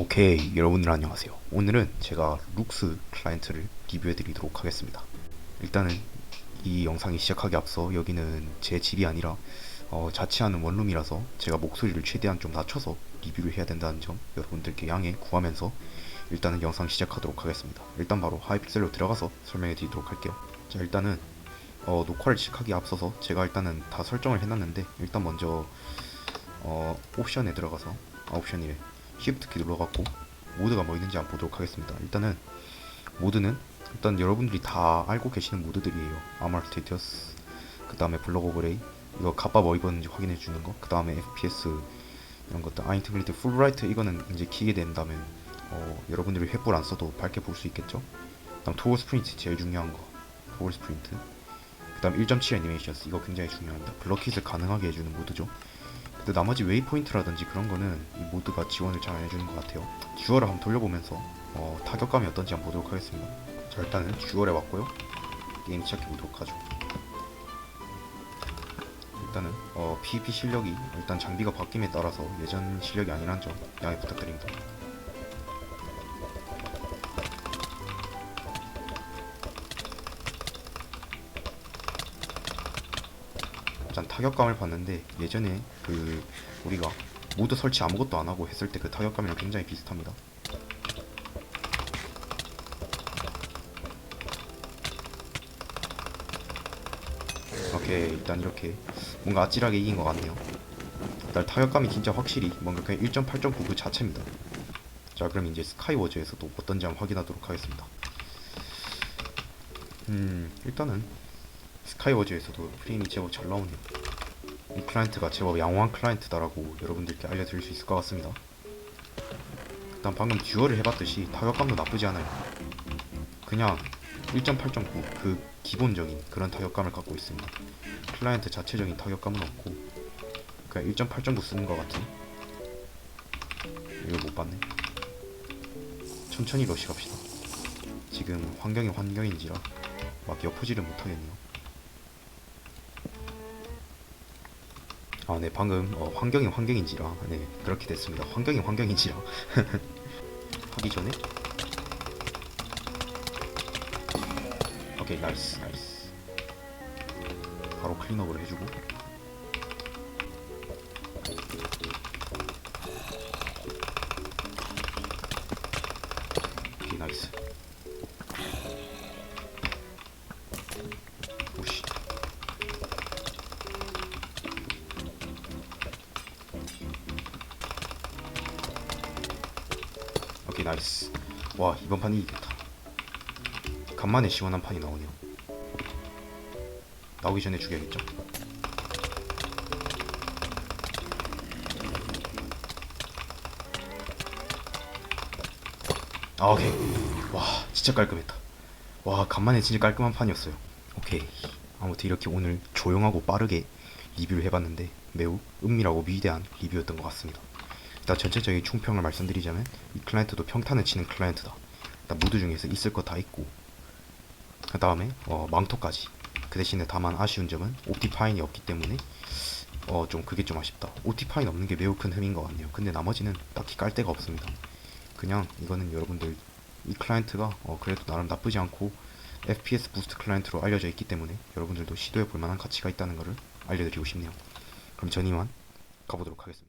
오케이 여러분들 안녕하세요. 오늘은 제가 룩스 클라이언트를 리뷰해 드리도록 하겠습니다. 일단은 이 영상이 시작하기 앞서 여기는 제 집이 아니라 어, 자취하는 원룸이라서 제가 목소리를 최대한 좀 낮춰서 리뷰를 해야 된다는 점 여러분들께 양해 구하면서 일단은 영상 시작하도록 하겠습니다. 일단 바로 하이픽셀로 들어가서 설명해 드리도록 할게요. 자 일단은 어, 녹화를 시작하기 앞서서 제가 일단은 다 설정을 해놨는데 일단 먼저 어, 옵션에 들어가서 아 옵션이래 Shift 키 눌러갖고 모드가 뭐 있는지 한번 보도록 하겠습니다. 일단은 모드는 일단 여러분들이 다 알고 계시는 모드들이에요. 아마르테티어스 그 다음에 블록 오버레이 이거 갑바 뭐 입었는지 확인해 주는 거. 그 다음에 FPS 이런 것들 아인테그리티 풀브라이트 이거는 이제 키게 된다면 어, 여러분들이 횃불 안 써도 밝게 볼 수 있겠죠. 그다음 토글 스프린트 제일 중요한 거 토글 스프린트 그 다음 1.7 애니메이션스 이거 굉장히 중요합니다. 블럭킷을 가능하게 해주는 모드죠. 근데 나머지 웨이포인트라든지 그런 거는 이 모드가 지원을 잘 안 해주는 것 같아요. 듀얼을 한번 돌려보면서 어, 타격감이 어떤지 한번 보도록 하겠습니다. 자 일단은 듀얼에 왔고요. 게임 시작해 보도록 하죠. 일단은 어, PVP 실력이 일단 장비가 바뀜에 따라서 예전 실력이 아니란 점 양해 부탁드립니다. 일단 타격감을 봤는데 예전에 그 우리가 모드 설치 아무것도 안 하고 했을 때 그 타격감이랑 굉장히 비슷합니다. 오케이 일단 이렇게 뭔가 아찔하게 이긴 것 같네요. 일단 타격감이 진짜 확실히 뭔가 그냥 1.8.9 그 자체입니다. 자 그럼 이제 스카이워즈에서도 어떤지 한번 확인하도록 하겠습니다. 음 일단은 스카이워즈에서도 프레임이 제법 잘 나오네요. 이 클라이언트가 제법 양호한 클라이언트다라고 여러분들께 알려드릴 수 있을 것 같습니다. 일단 방금 듀얼을 해봤듯이 타격감도 나쁘지 않아요. 그냥 1.8.9 그 기본적인 그런 타격감을 갖고 있습니다. 클라이언트 자체적인 타격감은 없고 그냥 1.8.9 쓰는 것 같은 이걸 못 봤네. 천천히 러시 갑시다. 지금 환경이 환경인지라 막 엿보지를 못하겠네요. 아, 네, 방금 어, 환경이 환경인지라. 네 그렇게 됐습니다. 환경이 환경인지라. 하기 전에? 오케이 나이스 나이스. 바로 클린업을 해주고. 오케이 나이스 오케이 나이스. 와 이번 판 이기겠다. 간만에 시원한 판이 나오네요. 나오기 전에 죽여야겠죠? 아 오케이. 와 진짜 깔끔했다. 와 간만에 진짜 깔끔한 판이었어요. 오케이. 아무튼 이렇게 오늘 조용하고 빠르게 리뷰를 해봤는데 매우 은밀하고 위대한 리뷰였던 것 같습니다 일단 전체적인 총평을 말씀드리자면 이 클라이언트도 평탄을 치는 클라이언트다. 일단 모드 중에서 있을 거 다 있고 그 다음에 어, 망토까지. 그 대신에 다만 아쉬운 점은 옵티파인이 없기 때문에 어, 좀 그게 좀 아쉽다. 옵티파인 없는 게 매우 큰 흠인 것 같네요. 근데 나머지는 딱히 깔 데가 없습니다. 그냥 이거는 여러분들 이 클라이언트가 어, 그래도 나름 나쁘지 않고 FPS 부스트 클라이언트로 알려져 있기 때문에 여러분들도 시도해 볼 만한 가치가 있다는 것을 알려드리고 싶네요. 그럼 전 이만 가보도록 하겠습니다.